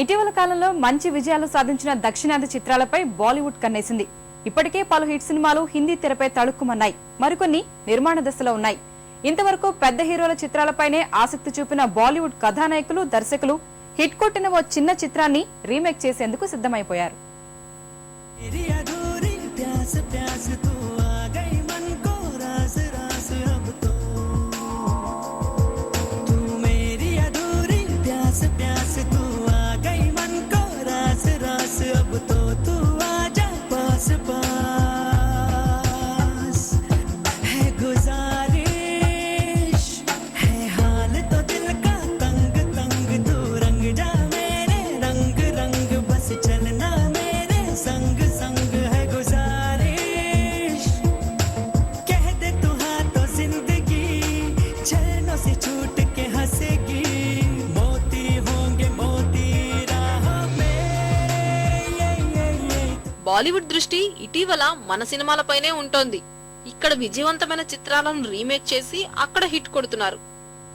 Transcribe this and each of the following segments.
ఇటీవల కాలంలో మంచి విజయాలు సాధించిన దక్షిణాది చిత్రాలపై బాలీవుడ్ కన్నేసింది. ఇప్పటికే పలు హిట్ సినిమాలు హిందీ తెరపై తళుక్కుమన్నాయి. మరికొన్ని నిర్మాణ దశలో ఉన్నాయి. ఇంతవరకు పెద్ద హీరోల చిత్రాలపైనే ఆసక్తి చూపిన బాలీవుడ్ కథానాయకులు దర్శకులు హిట్ కొట్టిన ఓ చిన్న చిత్రాన్ని రీమేక్ చేసేందుకు సిద్ధమైపోయారు. బాలీవుడ్ దృష్టి ఇటీవల మన సినిమాలపైనే ఉంటోంది ఇక్కడ విజయవంతమైన చిత్రాలను రీమేక్ చేసి అక్కడ హిట్ కొడుతున్నారు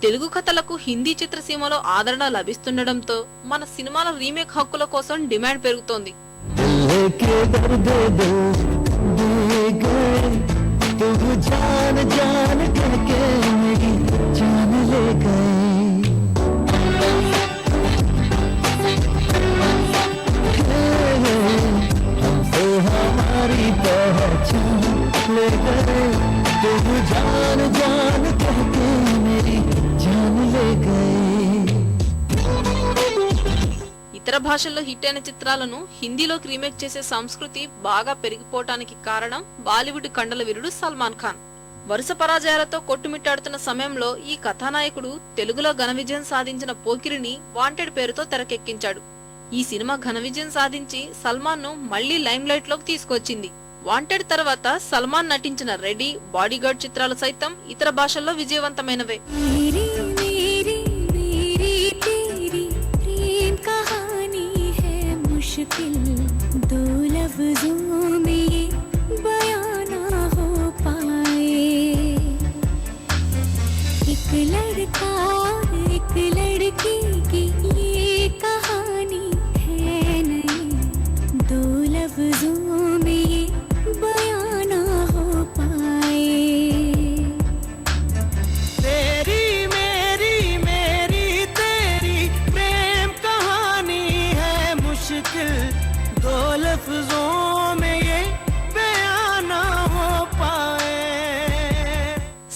తెలుగు కథలకు హిందీ చిత్రసీమలో ఆదరణ లభిస్తుండటంతో మన సినిమాల రీమేక్ హక్కుల కోసం డిమాండ్ పెరుగుతోంది दिल के दर्द दिल दिए गए तुम जान जान कह ले गए तुम जान जान कह के मेरी जान ले गए ఇతర భాషల్లో హిట్ అయిన చిత్రాలను హిందీలోకి రీమేక్ చేసే సంస్కృతి బాగా పెరిగిపోవటానికి కారణం బాలీవుడ్ కండల వీరుడు సల్మాన్ ఖాన్ వరుస పరాజయాలతో కొట్టుమిట్టాడుతున్న సమయంలో ఈ కథానాయకుడు తెలుగులో ఘన విజయం సాధించిన పోకిరిని వాంటెడ్ పేరుతో తెరకెక్కించాడు ఈ సినిమా ఘన విజయం సాధించి సల్మాన్ ను మళ్లీ లైమ్ లైట్ లోకి తీసుకొచ్చింది వాంటెడ్ తర్వాత సల్మాన్ నటించిన రెడీ బాడీగార్డ్ చిత్రాలు సైతం ఇతర భాషల్లో విజయవంతమైనవే मेरी मेरी मेरी तेरी प्रेम कहानी है मुश्किल दो लफ्जों में ये बयां ना हो पाए एक लड़का एक लड़की की ये कहानी दो लफ्जों में ये बयां ना हो पाए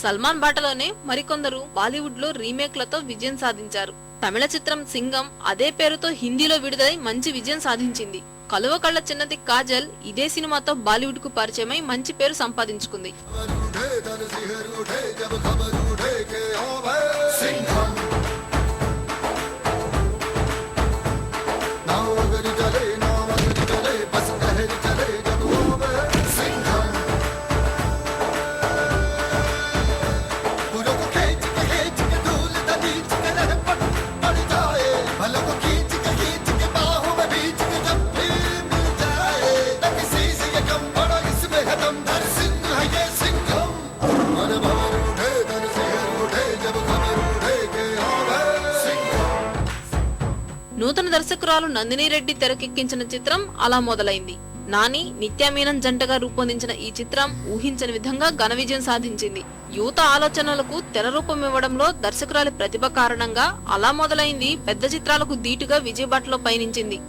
సల్మాన్ బాటలోనే మరికొందరు బాలీవుడ్ లో రీమేక్లతో విజయం సాధించారు తమిళ చిత్రం సింగం అదే పేరుతో హిందీలో విడుదలై మంచి విజయం సాధించింది కలువ కళ్ళ చిన్నది కాజల్ ఇదే సినిమాతో బాలీవుడ్ కు పరిచయమై మంచి పేరు సంపాదించుకుంది దర్శకురాలు నందిని రెడ్డి తెరకెక్కించిన చిత్రం అలా మొదలైంది. నాని నిత్యామీనన్ జంటగా రూపొందించిన ఈ చిత్రం ఊహించని విధంగా ఘన విజయం సాధించింది. యువత ఆలోచనలకు తెర రూపం ఇవ్వడంలో దర్శకురాలి ప్రతిభ కారణంగా అలా మొదలైంది పెద్ద చిత్రాలకు ధీటుగా విజయబాటలో పయనించింది.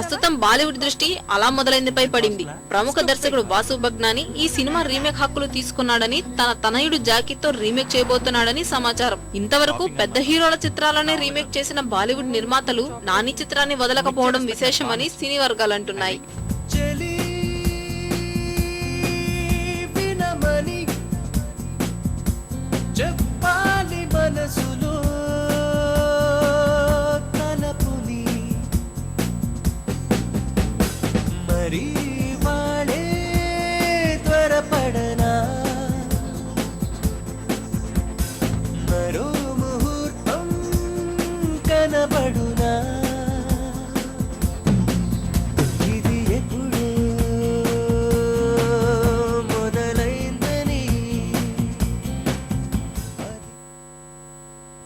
ప్రస్తుతం బాలీవుడ్ దృష్టి అలా మొదలైందిపై పడింది. ప్రముఖ దర్శకుడు వాసు బగ్నాని ఈ సినిమా రీమేక్ హక్కులు తీసుకున్నాడని తన తనయుడు జాకీతో రీమేక్ చేయబోతున్నాడని సమాచారం. ఇంతవరకు పెద్ద హీరోల చిత్రాలనే రీమేక్ చేసిన బాలీవుడ్ నిర్మాతలు నాని చిత్రాన్ని వదలకపోవడం విశేషమని సినీ వర్గాలంటున్నాయి